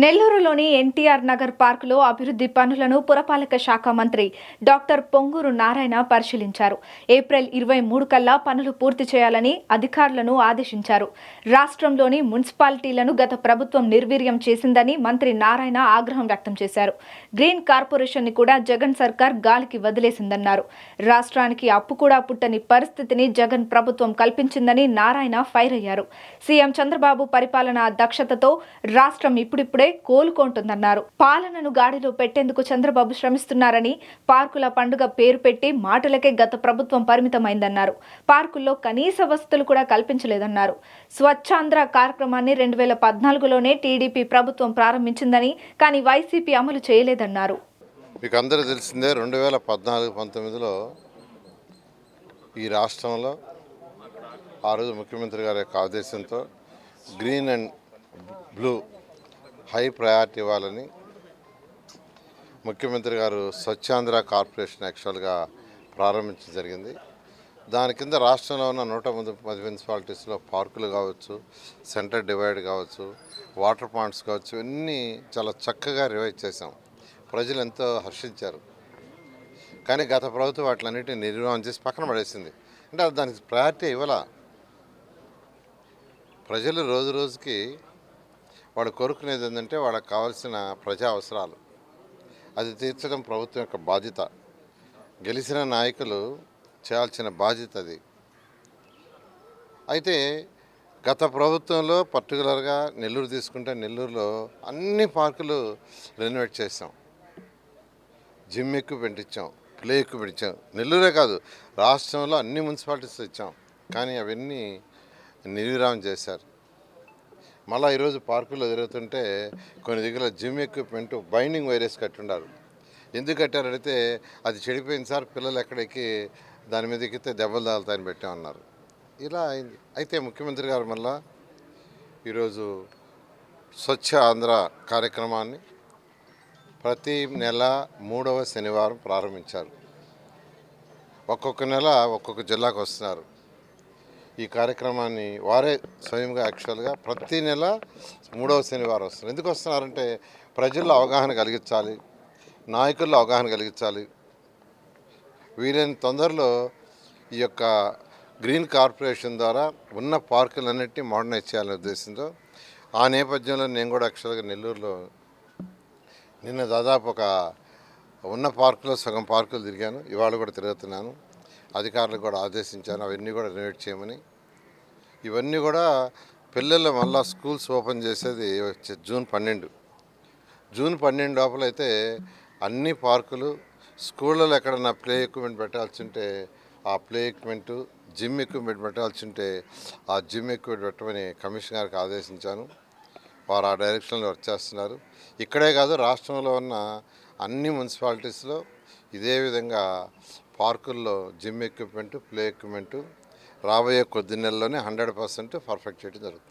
నెల్లూరులోని ఎన్టీఆర్ నగర్ పార్కులో అభివృద్ధి పనులను పురపాలక శాఖ మంత్రి డాక్టర్ పొంగూరు నారాయణ పరిశీలించారు. ఏప్రిల్ ఇరవై మూడు కల్లా పనులు పూర్తి చేయాలని అధికారులను ఆదేశించారు. రాష్ట్రంలోని మున్సిపాలిటీలను గత ప్రభుత్వం నిర్వీర్యం చేసిందని మంత్రి నారాయణ ఆగ్రహం వ్యక్తం చేశారు. గ్రీన్ కార్పొరేషన్ని కూడా జగన్ సర్కార్ గాలికి వదిలేసిందన్నారు. రాష్ట్రానికి అప్పు కూడా పుట్టని పరిస్థితిని జగన్ ప్రభుత్వం కల్పించిందని నారాయణ ఫైర్ అయ్యారు. సీఎం చంద్రబాబు పరిపాలన దక్షతతో రాష్ట్రం ఇప్పుడిప్పుడే కోలుకుంటుందన్నారు. పాలనను గాడిలో పెట్టేందుకు చంద్రబాబు శ్రమిస్తున్నారని పార్కుల పండుగ పేరు పెట్టి మాటలకే గత ప్రభుత్వం పరిమితమైందన్నారు. పార్కుల్లో కనీస వసతులు కూడా కల్పించలేదన్నారు. స్వచ్ఛాంధ్ర కార్యక్రమాన్ని రెండు వేల పద్నాలుగులోనే టీడీపీ ప్రభుత్వం ప్రారంభించిందని కానీ వైసీపీ అమలు చేయలేదన్నారు. మీకు అందరూ తెలిసిందే రెండు వేల పద్నాలుగు పంతొమ్మిదిలో ఈ రాష్ట్రంలో ఆ రోజు ముఖ్యమంత్రి గారి యొక్క ఆదేశంతో green and blue high priority ఇవ్వాలని ముఖ్యమంత్రి గారు స్వచ్ఛాంధ్ర కార్పొరేషన్ యాక్చువల్గా ప్రారంభించడం జరిగింది. దాని కింద రాష్ట్రంలో ఉన్న నూట ముందు పది మున్సిపాలిటీస్లో పార్కులు కావచ్చు సెంటర్ డివైడ్ కావచ్చు వాటర్ పాయింట్స్ కావచ్చు ఇవన్నీ చాలా చక్కగా రివైజ్ చేశాం. ప్రజలు ఎంతో హర్షించారు. కానీ గత ప్రభుత్వం వాటిలన్నింటినీ నిర్వహణ చేసి పక్కన పడేసింది. అంటే దానికి ప్రయారిటీ ఇవ్వాల? ప్రజలు రోజు రోజుకి వాడు కోరుకునేది ఏంటంటే వాళ్ళకి కావాల్సిన ప్రజా అవసరాలు. అది తీర్చడం ప్రభుత్వం యొక్క బాధ్యత. గెలిచిన నాయకులు చేయాల్సిన బాధ్యత అది. అయితే గత ప్రభుత్వంలో పర్టికులర్గా నెల్లూరు తీసుకుంటే నెల్లూరులో అన్ని పార్కులు రెనోవేట్ చేసాం జిమ్ ఎక్కువ ఇచ్చాం ప్లే ఎక్కువ పెట్టించాం నెల్లూరే కాదు రాష్ట్రంలో అన్ని మున్సిపాలిటీస్ ఇచ్చాం. కానీ అవన్నీ నిర్విరామం చేశారు. మళ్ళీ ఈరోజు పార్కుల్లో తిరుగుతుంటే కొన్ని దగ్గర జిమ్ ఎక్విప్మెంట్ బైండింగ్ వైరస్ కట్టుండారు. ఎందుకు కట్టారంటే అది చెడిపోయింది సార్ పిల్లలు ఎక్కడెక్కి దాని మీద ఎక్కితే దెబ్బలు తాగుతాయని పెట్టామన్నారు. ఇలా అయింది. అయితే ముఖ్యమంత్రి గారు మళ్ళా ఈరోజు స్వచ్ఛ ఆంధ్ర కార్యక్రమాన్ని ప్రతి నెల మూడవ శనివారం ప్రారంభించారు. ఒక్కొక్క నెల ఒక్కొక్క జిల్లాకు వస్తున్నారు. ఈ కార్యక్రమాన్ని వారే స్వయంగా యాక్చువల్గా ప్రతి నెల మూడవ శనివారం వస్తున్నారు. ఎందుకు వస్తున్నారంటే ప్రజల్లో అవగాహన కలిగించాలి నాయకుల్లో అవగాహన కలిగించాలి. వీలైన తొందరలో ఈ యొక్క గ్రీన్ కార్పొరేషన్ ద్వారా ఉన్న పార్కులన్నింటినీ మోడర్నైజ్ చేయాలనే ఉద్దేశంతో ఆ నేపథ్యంలో నేను కూడా యాక్చువల్గా నెల్లూరులో నిన్న దాదాపు ఒక ఉన్న పార్కులో సగం పార్కులు తిరిగాను. ఇవాళ కూడా తిరుగుతున్నాను. అధికారులకు కూడా ఆదేశించాను అవన్నీ కూడా రెనోవేట్ చేయమని. ఇవన్నీ కూడా పిల్లలు మళ్ళా స్కూల్స్ ఓపెన్ చేసేది వచ్చే జూన్ పన్నెండు. జూన్ పన్నెండు లోపల అయితే అన్ని పార్కులు స్కూళ్ళలో ఎక్కడన్నా ప్లే ఎక్విప్మెంట్ పెట్టాల్సి ఉంటే ఆ ప్లే ఎక్విప్మెంట్ జిమ్ ఎక్విప్మెంట్ పెట్టాల్సి ఉంటే ఆ జిమ్ ఎక్విప్మెంట్ పెట్టమని కమిషన్ గారికి ఆదేశించాను. వారు ఆ డైరెక్షన్లో వర్క్ చేస్తున్నారు. ఇక్కడే కాదు రాష్ట్రంలో ఉన్న అన్ని మున్సిపాలిటీస్లో ఇదే విధంగా పార్కుల్లో జిమ్ ఎక్విప్మెంట్ ప్లే ఎక్విప్మెంట్ రాబోయే కొద్ది నెలల్లోనే హండ్రెడ్ పర్సెంట్ పర్ఫెక్ట్ చేయడం జరుగుతుంది.